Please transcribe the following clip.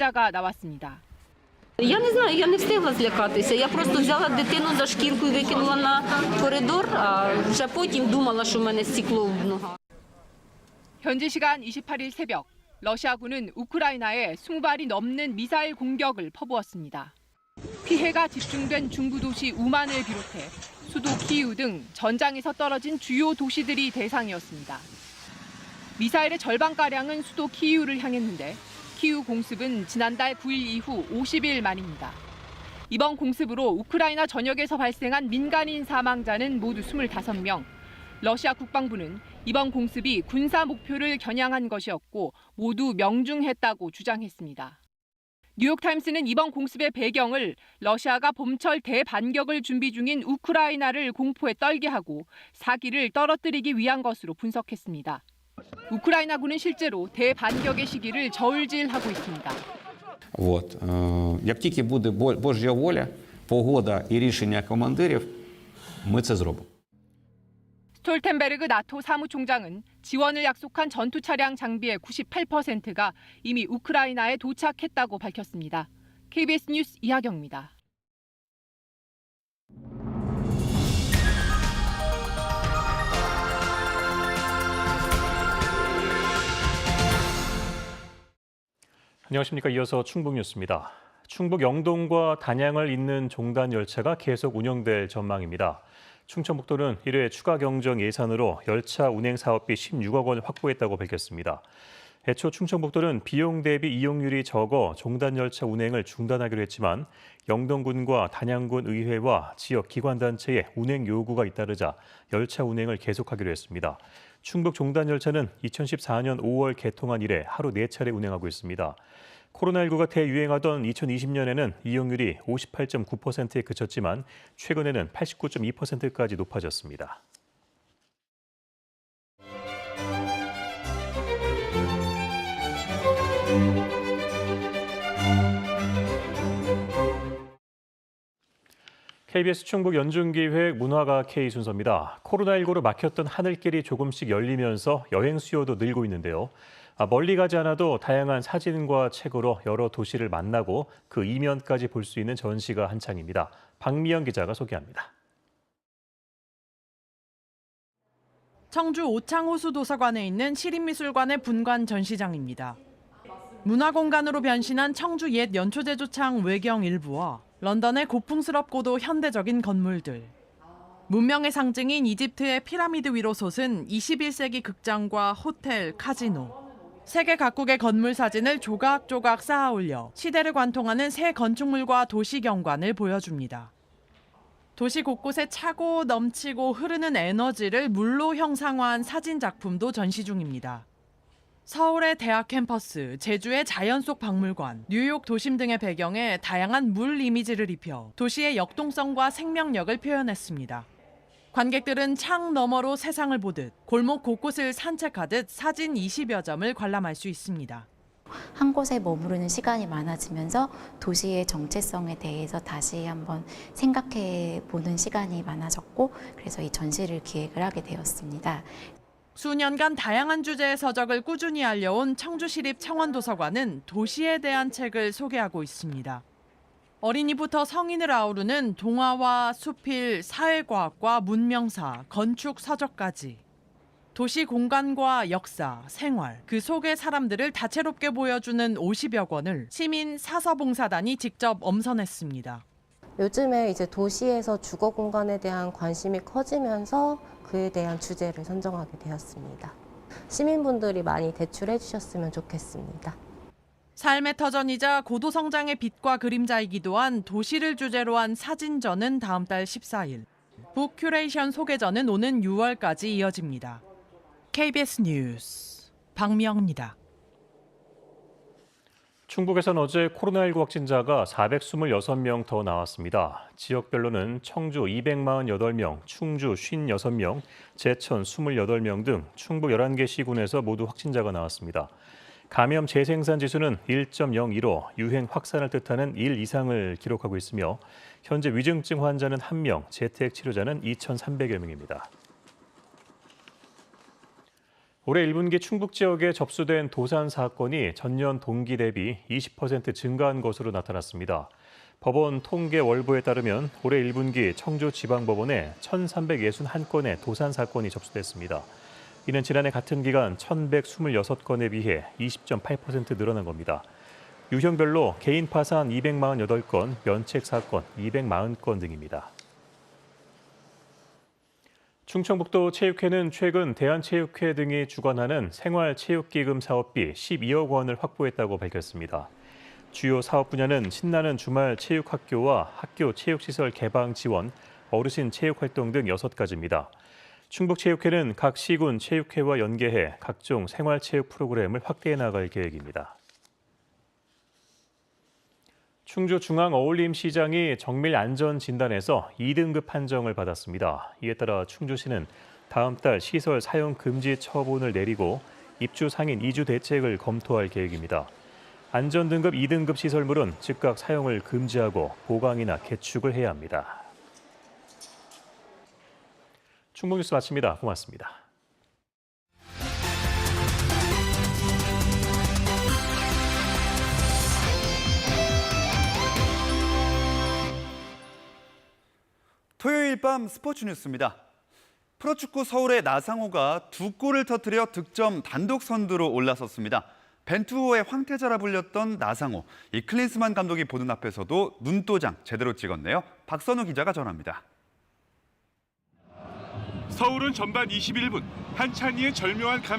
자가 나왔습니다. Я не знаю, я не встигла злякатися. Я просто взяла дитину за шкірку і викинула на коридор, а вже потім думала, що в мене стекло в ногах. 현지 시간 28일 새벽 러시아군은 우크라이나에 20발이 넘는 미사일 공격을 퍼부었습니다. 피해가 집중된 중부 도시 우만을 비롯해 수도 키이우 등 전장에서 떨어진 주요 도시들이 대상이었습니다. 미사일의 절반가량은 수도 키이우를 향했는데 키이우 공습은 지난달 9일 이후 50일 만입니다. 이번 공습으로 우크라이나 전역에서 발생한 민간인 사망자는 모두 25명, 러시아 국방부는 이번 공습이 군사 목표를 겨냥한 것이었고 모두 명중했다고 주장했습니다. 뉴욕타임스는 이번 공습의 배경을 러시아가 봄철 대반격을 준비 중인 우크라이나를 공포에 떨게 하고 사기를 떨어뜨리기 위한 것으로 분석했습니다. 우크라이나군은 실제로 대반격의 시기를 저울질하고 있습니다. От. е, Як тільки буде бо- Божя воля, погода і рішення командирів, ми це зробимо. 스톨텐베르그 나토 사무총장은 지원을 약속한 전투 차량 장비의 98%가 이미 우크라이나에 도착했다고 밝혔습니다. KBS 뉴스 이하경입니다. 안녕하십니까. 이어서 충북 뉴스입니다. 충북 영동과 단양을 잇는 종단 열차가 계속 운영될 전망입니다. 충청북도는 1회 추가 경정 예산으로 열차 운행 사업비 16억 원 확보했다고 밝혔습니다. 애초 충청북도는 비용 대비 이용률이 적어 종단 열차 운행을 중단하기로 했지만 영동군과 단양군 의회와 지역 기관단체의 운행 요구가 잇따르자 열차 운행을 계속하기로 했습니다. 충북 종단 열차는 2014년 5월 개통한 이래 하루 4차례 운행하고 있습니다. 코로나19가 대유행하던 2020년에는 이용률이 58.9%에 그쳤지만 최근에는 89.2%까지 높아졌습니다. KBS 충북 연중기획 문화가 K 순서입니다. 코로나19로 막혔던 하늘길이 조금씩 열리면서 여행 수요도 늘고 있는데요. 아, 멀리 가지 않아도 다양한 사진과 책으로 여러 도시를 만나고 그 이면까지 볼 수 있는 전시가 한창입니다. 박미영 기자가 소개합니다. 청주 오창호수 도서관에 있는 시립미술관의 분관 전시장입니다. 문화공간으로 변신한 청주 옛 연초제조창 외경 일부와 런던의 고풍스럽고도 현대적인 건물들. 문명의 상징인 이집트의 피라미드 위로 솟은 21세기 극장과 호텔, 카지노. 세계 각국의 건물 사진을 조각조각 쌓아 올려 시대를 관통하는 새 건축물과 도시 경관을 보여줍니다. 도시 곳곳에 차고 넘치고 흐르는 에너지를 물로 형상화한 사진 작품도 전시 중입니다. 서울의 대학 캠퍼스, 제주의 자연 속 박물관, 뉴욕 도심 등의 배경에 다양한 물 이미지를 입혀 도시의 역동성과 생명력을 표현했습니다. 관객들은 창 너머로 세상을 보듯 골목 곳곳을 산책하듯 사진 20여 점을 관람할 수 있습니다. 한 곳에 머무르는 시간이 많아지면서 도시의 정체성에 대해서 다시 한번 생각해 보는 시간이 많아졌고 그래서 이 전시를 기획을 하게 되었습니다. 수년간 다양한 주제의 서적을 꾸준히 알려온 청주시립 청원도서관은 도시에 대한 책을 소개하고 있습니다. 어린이부터 성인을 아우르는 동화와 수필, 사회과학과 문명사, 건축 서적까지 도시 공간과 역사, 생활, 그 속의 사람들을 다채롭게 보여주는 50여 권을 시민 사서봉사단이 직접 엄선했습니다. 요즘에 이제 도시에서 주거 공간에 대한 관심이 커지면서 그에 대한 주제를 선정하게 되었습니다. 시민분들이 많이 대출해 주셨으면 좋겠습니다. 삶의 터전이자 고도 성장의 빛과 그림자이기도 한 도시를 주제로 한 사진전은 다음 달 14일, 북 큐레이션 소개전은 오는 6월까지 이어집니다. KBS 뉴스 박미영입니다. 충북에선 어제 코로나19 확진자가 426명 더 나왔습니다. 지역별로는 청주 248명, 충주 56명, 제천 28명 등 충북 11개 시군에서 모두 확진자가 나왔습니다. 감염 재생산 지수는 1.02로 유행 확산을 뜻하는 1 이상을 기록하고 있으며 현재 위중증 환자는 1명, 재택 치료자는 2,300여 명입니다. 올해 1분기 충북 지역에 접수된 도산 사건이 전년 동기 대비 20% 증가한 것으로 나타났습니다. 법원 통계 월보에 따르면 올해 1분기 청주지방법원에 1,361건의 도산 사건이 접수됐습니다. 이는 지난해 같은 기간 1,126건에 비해 20.8% 늘어난 겁니다. 유형별로 개인 파산 248건, 면책 사건 240건 등입니다. 충청북도 체육회는 최근 대한체육회 등이 주관하는 생활체육기금 사업비 12억 원을 확보했다고 밝혔습니다. 주요 사업 분야는 신나는 주말 체육학교와 학교 체육시설 개방 지원, 어르신 체육활동 등 6가지입니다. 충북체육회는 각 시군 체육회와 연계해 각종 생활체육 프로그램을 확대해 나갈 계획입니다. 충주중앙어울림시장이 정밀 안전 진단에서 2등급 판정을 받았습니다. 이에 따라 충주시는 다음 달 시설 사용 금지 처분을 내리고 입주 상인 이주 대책을 검토할 계획입니다. 안전 등급 2등급 시설물은 즉각 사용을 금지하고 보강이나 개축을 해야 합니다. 충북 뉴스 마칩니다. 고맙습니다. 토요일 밤 스포츠 뉴스입니다. 프로축구 서울의 나상호가 두 골을 터뜨려 득점 단독 선두로 올라섰습니다. 벤투호의 황태자라 불렸던 나상호. 이 클린스만 감독이 보는 앞에서도 눈도장 제대로 찍었네요. 박선우 기자가 전합니다. 서울은 전반 21분 한찬이의 절묘한 감